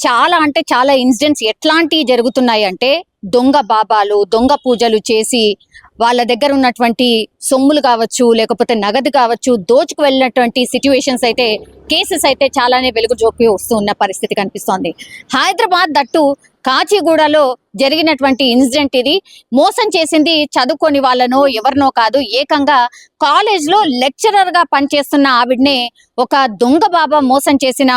చాలా అంటే చాలా ఇన్సిడెంట్స్ ఎట్లాంటివి జరుగుతున్నాయి అంటే దొంగ బాబాలు దొంగ పూజలు చేసి వాళ్ళ దగ్గర ఉన్నటువంటి సొమ్ములు కావచ్చు లేకపోతే నగదు కావచ్చు దోచుకు వెళ్ళినటువంటి సిచ్యువేషన్స్ అయితే కేసెస్ అయితే చాలానే వెలుగు జోకి వస్తున్న పరిస్థితి కనిపిస్తోంది. హైదరాబాద్ దట్టు కాచిగూడలో జరిగినటువంటి ఇన్సిడెంట్ ఇది. మోసం చేసింది చదువుకొని వాళ్ళనో ఎవరినో కాదు ఏకంగా కాలేజ్లో లో లెక్చరర్గా పనిచేస్తున్న ఆవిడనే ఒక దొంగ బాబా మోసం చేసిన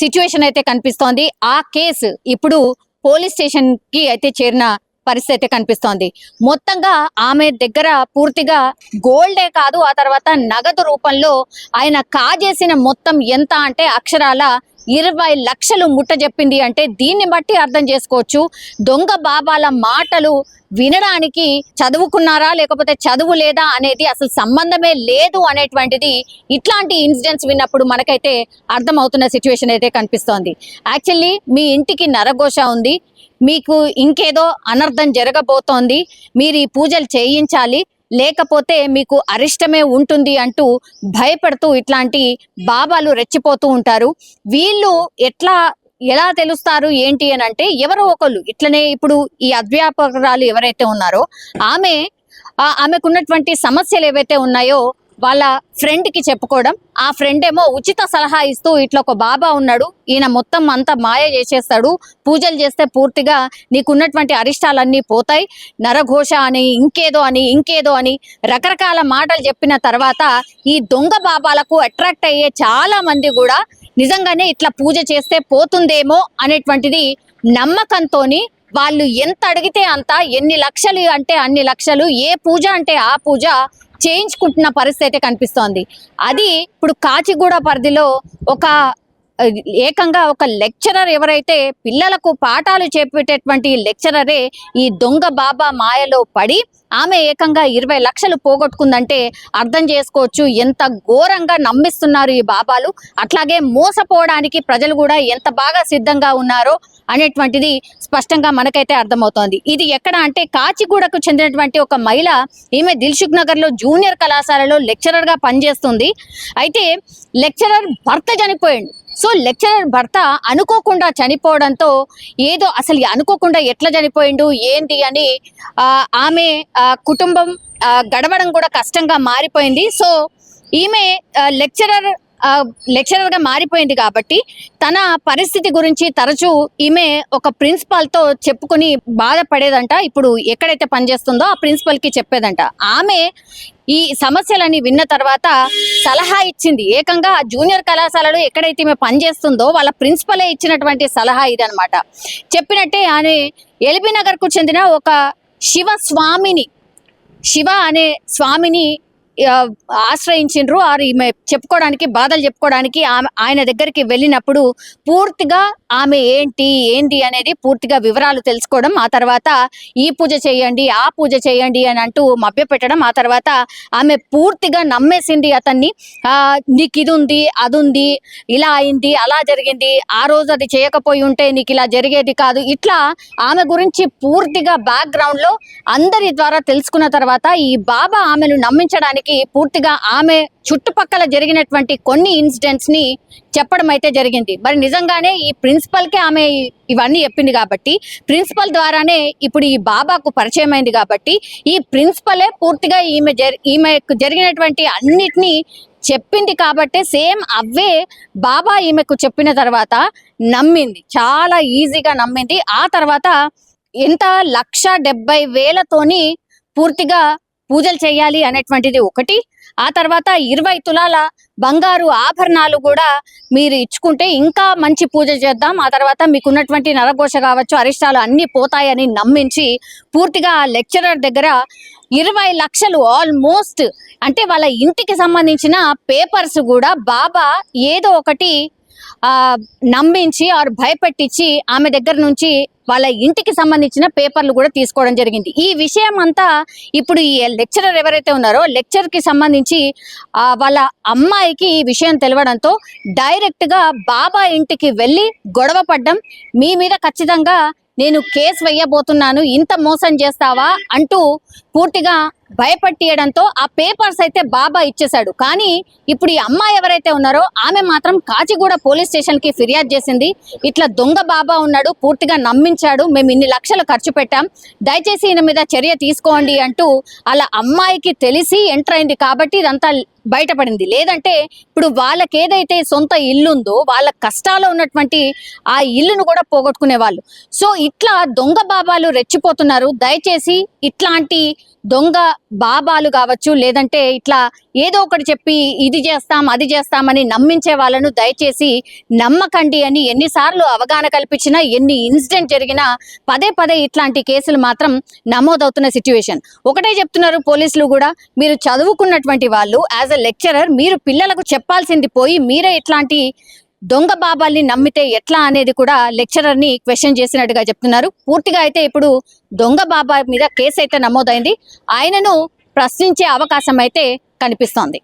సిచ్యువేషన్ అయితే కనిపిస్తోంది. ఆ కేసు ఇప్పుడు పోలీస్ స్టేషన్కి అయితే చేరిన పరిస్థితి అయితే కనిపిస్తోంది. మొత్తంగా ఆమె దగ్గర పూర్తిగా గోల్డే కాదు ఆ తర్వాత నగదు రూపంలో ఆయన కాజేసిన మొత్తం ఎంత అంటే అక్షరాల ఇరవై లక్షలు ముట్ట చెప్పింది అంటే దీన్ని బట్టి అర్థం చేసుకోవచ్చు. దొంగ బాబాల మాటలు వినడానికి చదువుకున్నారా లేకపోతే చదువు లేదా అనేది అసలు సంబంధమే లేదు అనేటువంటిది ఇట్లాంటి ఇన్సిడెంట్స్ విన్నప్పుడు మనకైతే అర్థమవుతున్న సిచ్యువేషన్ అయితే కనిపిస్తోంది. యాక్చువల్లీ మీ ఇంటికి నరఘోష ఉంది. మీకు ఇంకేదో అనర్థం జరగబోతోంది. మీరు ఈ పూజలు చేయించాలి. లేకపోతే మీకు అరిష్టమే ఉంటుంది అంటూ భయపడుతూ ఇట్లాంటి బాబాలు రెచ్చిపోతూ ఉంటారు. వీళ్ళు ఎట్లా ఎలా తెలుస్తారు ఏంటి అని అంటే ఎవరో ఒకళ్ళు ఇట్లనే ఇప్పుడు ఈ అధ్యాపకురాలు ఎవరైతే ఉన్నారో ఆమె ఆ ఆమెకున్నటువంటి సమస్యలు ఏవైతే ఉన్నాయో వాళ్ళ ఫ్రెండ్కి చెప్పుకోవడం. ఆ ఫ్రెండ్ ఏమో ఉచిత సలహా ఇస్తూ ఇట్లా ఒక బాబా ఉన్నాడు. ఈయన మొత్తం అంతా మాయ చేసేస్తాడు. పూజలు చేస్తే పూర్తిగా నీకున్నటువంటి అరిష్టాలన్నీ పోతాయి. నరఘోష అని ఇంకేదో అని ఇంకేదో అని రకరకాల మాటలు చెప్పిన తర్వాత ఈ దొంగ బాబాలకు అట్రాక్ట్ అయ్యే చాలా మంది కూడా నిజంగానే ఇట్లా పూజ చేస్తే పోతుందేమో అనేటువంటిది నమ్మకంతోని వాళ్ళు ఎంత అడిగితే అంత ఎన్ని లక్షలు అంటే అన్ని లక్షలు ఏ పూజ అంటే ఆ పూజ చేయించుకుంటున్న పరిస్థితి అయితే కనిపిస్తోంది. అది ఇప్పుడు కాచిగూడ పరిధిలో ఒక ఏకంగా ఒక లెక్చరర్ ఎవరైతే పిల్లలకు పాఠాలు చెప్పేటటువంటి లెక్చరరే ఈ దొంగ బాబా మాయలో పడి ఆమె ఏకంగా ఇరవై లక్షలు పోగొట్టుకుందంటే అర్థం చేసుకోవచ్చు ఎంత ఘోరంగా నమ్మిస్తున్నారు ఈ బాబాలు. అట్లాగే మోసపోవడానికి ప్రజలు కూడా ఎంత బాగా సిద్ధంగా ఉన్నారో అనేటువంటిది స్పష్టంగా మనకైతే అర్థమవుతోంది. ఇది ఎక్కడ అంటే కాచిగూడకు చెందినటువంటి ఒక మహిళ ఈమె దిల్సుఖ్ నగర్లో జూనియర్ కళాశాలలో లెక్చరర్గా పనిచేస్తుంది. అయితే లెక్చరర్ భర్త చనిపోయాడు. సో లెక్చరర్ భర్త అనుకోకుండా చనిపోవడంతో ఏదో అసలు అనుకోకుండా ఎట్లా చనిపోయిండు ఏంటి అని ఆ, ఆమె ఆ, కుటుంబం ఆ, గడవడం కూడా కష్టంగా మారిపోయింది. సో ఈమె లెక్చరర్ లెక్చరర్గా మారిపోయింది కాబట్టి తన పరిస్థితి గురించి తరచూ ఈమె ఒక ప్రిన్సిపాల్తో చెప్పుకొని బాధపడేదంట. ఇప్పుడు ఎక్కడైతే పనిచేస్తుందో ఆ ప్రిన్సిపల్కి చెప్పేదంట. ఆమె ఈ సమస్యలని విన్న తర్వాత సలహా ఇచ్చింది. ఏకంగా జూనియర్ కళాశాలలో ఎక్కడైతే ఈమె పనిచేస్తుందో వాళ్ళ ప్రిన్సిపలే ఇచ్చినటువంటి సలహా ఇది చెప్పినట్టే ఆమె ఎల్బీ నగర్కు చెందిన ఒక శివ స్వామిని శివ అనే స్వామిని ఆశ్రయించిండ్రు. ఆరు ఈమె చెప్పుకోవడానికి బాధలు చెప్పుకోవడానికి ఆమె ఆయన దగ్గరికి వెళ్ళినప్పుడు పూర్తిగా ఆమె ఏంటి ఏంటి అనేది పూర్తిగా వివరాలు తెలుసుకోవడం ఆ తర్వాత ఈ పూజ చేయండి ఆ పూజ చేయండి అని అంటూ మభ్యపెట్టడం ఆ తర్వాత ఆమె పూర్తిగా నమ్మేసింది అతన్ని. ఆ నీకు ఇది ఉంది అది ఉంది ఇలా అయింది అలా జరిగింది ఆ రోజు అది చేయకపోయి ఉంటే నీకు ఇలా జరిగేది కాదు. ఇట్లా ఆమె గురించి పూర్తిగా బ్యాక్గ్రౌండ్లో అందరి ద్వారా తెలుసుకున్న తర్వాత ఈ బాబా ఆమెను నమ్మించడానికి పూర్తిగా ఆమె చుట్టుపక్కల జరిగినటువంటి కొన్ని ఇన్సిడెంట్స్ని చెప్పడం అయితే జరిగింది. మరి నిజంగానే ఈ ప్రిన్సిపల్కే ఆమె ఇవన్నీ చెప్పింది కాబట్టి ప్రిన్సిపల్ ద్వారానే ఇప్పుడు ఈ బాబాకు పరిచయం అయింది కాబట్టి ఈ ప్రిన్సిపలే పూర్తిగా ఈమె జరి ఈమెకు జరిగినటువంటి అన్నిటినీ చెప్పింది కాబట్టి సేమ్ అవే బాబా ఈమెకు చెప్పిన తర్వాత నమ్మింది. చాలా ఈజీగా నమ్మింది. ఆ తర్వాత ఎంత లక్ష డెబ్బై వేలతోని పూర్తిగా పూజలు చేయాలి అనేటువంటిది ఒకటి. ఆ తర్వాత ఇరవై తులాల బంగారు ఆభరణాలు కూడా మీరు ఇచ్చుకుంటే ఇంకా మంచి పూజ చేద్దాం. ఆ తర్వాత మీకు ఉన్నటువంటి నరఘోష కావచ్చు అరిష్టాలు అన్ని పోతాయని నమ్మించి పూర్తిగా ఆ లెక్చరర్ దగ్గర ఇరవై లక్షలు ఆల్మోస్ట్ అంటే వాళ్ళ ఇంటికి సంబంధించిన పేపర్స్ కూడా బాబా ఏదో ఒకటి నమ్మించి ఆరు భయపెట్టించి ఆమె దగ్గర నుంచి వాళ్ళ ఇంటికి సంబంధించిన పేపర్లు కూడా తీసుకోవడం జరిగింది. ఈ విషయం అంతా ఇప్పుడు ఈ లెక్చరర్ ఎవరైతే ఉన్నారో లెక్చర్కి సంబంధించి ఆ, వాళ్ళ అమ్మాయికి ఈ విషయం తెలవడంతో డైరెక్ట్గా బాబా ఇంటికి వెళ్ళి గొడవ పడ్డం మీ మీద ఖచ్చితంగా నేను కేసు వేయబోతున్నాను ఇంత మోసం చేస్తావా అంటూ పూర్తిగా భయపట్టియడంతో ఆ పేపర్స్ అయితే బాబా ఇచ్చేశాడు. కానీ ఇప్పుడు ఈ అమ్మాయి ఎవరైతే ఉన్నారో ఆమె మాత్రం కాచిగూడ పోలీస్ స్టేషన్కి ఫిర్యాదు చేసింది. ఇట్లా దొంగ బాబా ఉన్నాడు పూర్తిగా నమ్మించాడు మేము ఇన్ని లక్షలు ఖర్చు పెట్టాం. దయచేసి ఈయన మీద చర్య తీసుకోండి అంటూ అలా అమ్మాయికి తెలిసి ఎంటర్ అయింది కాబట్టి ఇదంతా బయటపడింది. లేదంటే ఇప్పుడు వాళ్ళకి ఏదైతే సొంత ఇల్లు ఉందో వాళ్ళ కష్టాలు ఉన్నటువంటి ఆ ఇల్లును కూడా పోగొట్టుకునే వాళ్ళు సో ఇట్లా దొంగ బాబాలు రెచ్చిపోతున్నారు. దయచేసి ఇట్లాంటి దొంగ బాబాలు కావచ్చు లేదంటే ఇట్లా ఏదో ఒకటి చెప్పి ఇది చేస్తాం అది చేస్తామని నమ్మించే వాళ్ళను దయచేసి నమ్మకండి అని ఎన్నిసార్లు అవగాహన కల్పించినా ఎన్ని ఇన్సిడెంట్ జరిగినా పదే పదే ఇట్లాంటి కేసులు మాత్రం నమోదవుతున్న సిచ్యువేషన్. ఒకటే చెప్తున్నారు పోలీసులు కూడా మీరు చదువుకున్నటువంటి వాళ్ళు యాజ్ అ లెక్చరర్ మీరు పిల్లలకు చెప్పాల్సింది పోయి మీరే ఇట్లాంటి దొంగ బాబాల్ని నమ్మితే ఎట్లా అనేది కూడా లెక్చరర్ని క్వశ్చన్ చేసినట్టుగా చెప్తున్నారు. పూర్తిగా అయితే ఇప్పుడు దొంగ బాబా మీద కేసు అయితే నమోదైంది. ఆయనను ప్రశ్నించే అవకాశం అయితే కనిపిస్తోంది.